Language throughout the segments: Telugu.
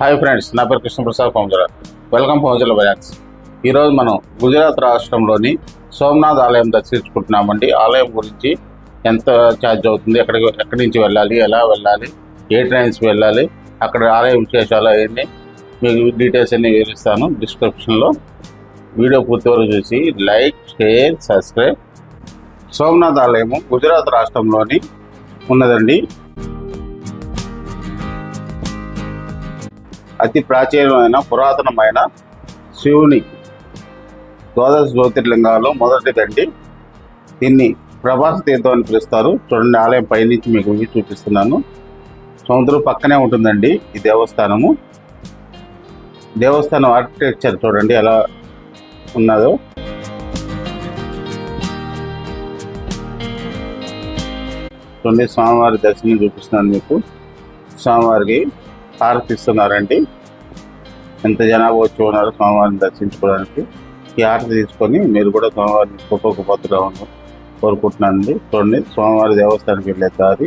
హాయ్ ఫ్రెండ్స్ నా పేరు కృష్ణప్రసాద్ పౌంజల వెల్కమ్ పౌంజల బ్యాగ్స్ ఈరోజు మనం గుజరాత్ రాష్ట్రంలోని సోమనాథ్ ఆలయం దర్శించుకుంటున్నామండి ఆలయం గురించి ఎంత ఛార్జ్ అవుతుంది ఎక్కడికి ఎక్కడి నుంచి వెళ్ళాలి ఎలా వెళ్ళాలి ఏ ట్రైన్స్ వెళ్ళాలి అక్కడ ఆలయ విశేషాలు అవన్నీ మీకు డీటెయిల్స్ అన్ని వివరిస్తాను. డిస్క్రిప్షన్లో వీడియో పూర్తి వరకు చూసి లైక్ షేర్ సబ్స్క్రైబ్ సోమనాథ్ ఆలయము గుజరాత్ రాష్ట్రంలోని ఉన్నదండి. అతి ప్రాచీనమైన పురాతనమైన శివుని ద్వాదశ జ్యోతిర్లింగాలు మొదటిదండి దీన్ని ప్రభాస తీర్థం అని పిలుస్తారు. చూడండి ఆలయం పైనుంచి మీకు చూపిస్తున్నాను. సముద్రం పక్కనే ఉంటుందండి ఈ దేవస్థానము. దేవస్థానం ఆర్కిటెక్చర్ చూడండి ఎలా ఉన్నదో. చూడండి స్వామివారి దర్శనం చూపిస్తున్నాను మీకు. స్వామివారికి హారతి ఇస్తున్నారండి ఎంత జనాభా వచ్చి ఉన్నారు స్వామివారిని దర్శించుకోవడానికి ఈ హారతి తీసుకొని మీరు కూడా స్వామివారిని గొప్ప ఉన్న కోరుకుంటున్నానండి. చూడండి స్వామివారి దేవస్థానానికి వెళ్ళే దారి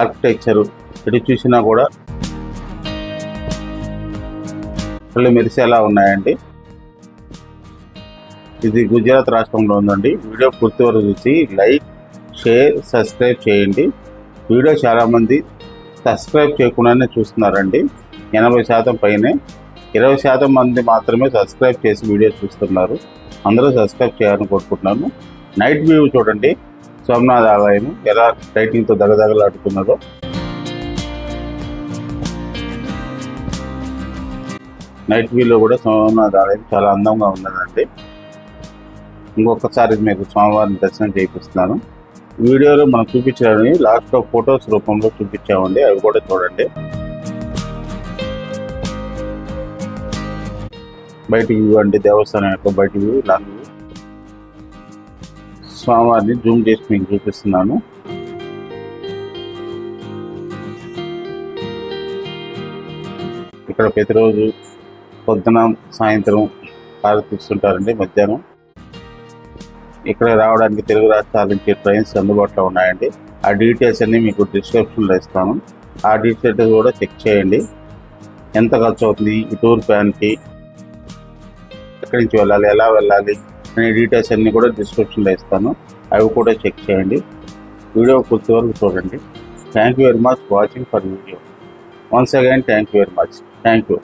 ఆర్కిటెక్చర్ ఎటు చూసినా కూడా కళ్ళు మెరిసేలా ఉన్నాయండి. ఇది గుజరాత్ రాష్ట్రంలో ఉందండి. వీడియో పూర్తి వరకు చూసి లైక్ షేర్ సబ్స్క్రైబ్ చేయండి. వీడియో చాలామంది సబ్స్క్రైబ్ చేయకుండానే చూస్తున్నారండి. ఎనభై శాతం పైనే. ఇరవై శాతం మంది మాత్రమే సబ్స్క్రైబ్ చేసి వీడియో చూస్తున్నారు. అందరూ సబ్స్క్రైబ్ చేయాలని కోరుకుంటున్నాను. నైట్ వ్యూ చూడండి. సోమనాథ్ ఆలయం ఎలా లైటింగ్తో దగదగలాడుతున్నదో. నైట్ వ్యూలో కూడా సోమనాథ్ ఆలయం చాలా అందంగా ఉన్నదండి. ఇంకొకసారి మీకు స్వామివారిని దర్శనం చేయిస్తున్నాను. వీడియోలో మనం చూపించాలని లాస్ట్లో ఫొటోస్ రూపంలో చూపించామండి. అవి కూడా చూడండి. బయట వ్యూ అండి దేవస్థానం యొక్క బయట వ్యూ. లాంగ్ స్వామివారిని జూమ్ చేసి మీకు చూపిస్తున్నాను. ఇక్కడ ప్రతిరోజు పొద్దున సాయంత్రం హారతిస్తుంటారండి మధ్యాహ్నం. ఇక్కడ రావడానికి తెలుగు రాష్ట్రాల నుంచి ట్రైన్స్ అందుబాటులో ఉన్నాయండి. ఆ డీటెయిల్స్ అన్ని మీకు డిస్క్రిప్షన్లో ఇస్తాను. ఆ డీటెయిల్స్ కూడా చెక్ చేయండి. ఎంత ఖర్చు అవుతుంది? ఈ టూర్ ప్లాన్కి ఎక్కడి నుంచి వెళ్ళాలి? ఎలా వెళ్ళాలి? అనే డీటెయిల్స్ అన్ని కూడా డిస్క్రిప్షన్లో ఇస్తాను. అవి కూడా చెక్ చేయండి. వీడియో కొద్దివరకు వరకు చూడండి. Thank you very much watching for video once again thank you very much thank you